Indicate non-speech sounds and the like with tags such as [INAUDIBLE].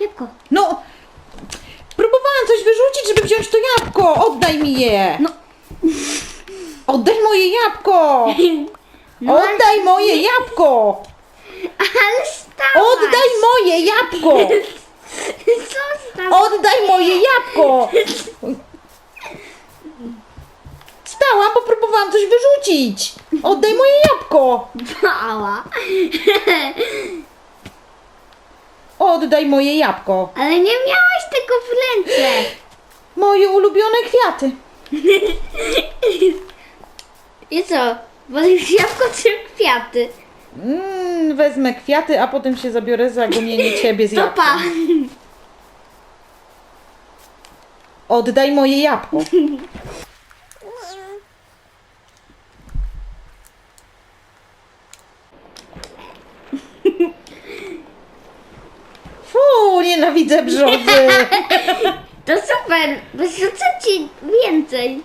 jabłko. No, próbowałam coś wyrzucić, żeby wziąć to jabłko. Oddaj mi je. No. Oddaj moje jabłko. No, Oddaj moje jabłko. Ale stałaś. Oddaj moje jabłko. Co? Oddaj moje jabłko. Stałam, bo próbowałam coś wyrzucić. Oddaj moje jabłko. Mała. Oddaj moje jabłko. Ale nie miałaś tego w ręce. [GASPS] Moje ulubione kwiaty. [LAUGHS] I co? Wolisz jabłko czy kwiaty? Mm, wezmę kwiaty, a potem się zabiorę za gonienie [LAUGHS] ciebie z To pa. [LAUGHS] Oddaj moje jabłko. Nienawidzę brzozy. [LAUGHS] To super. Wyrzucę ci więcej.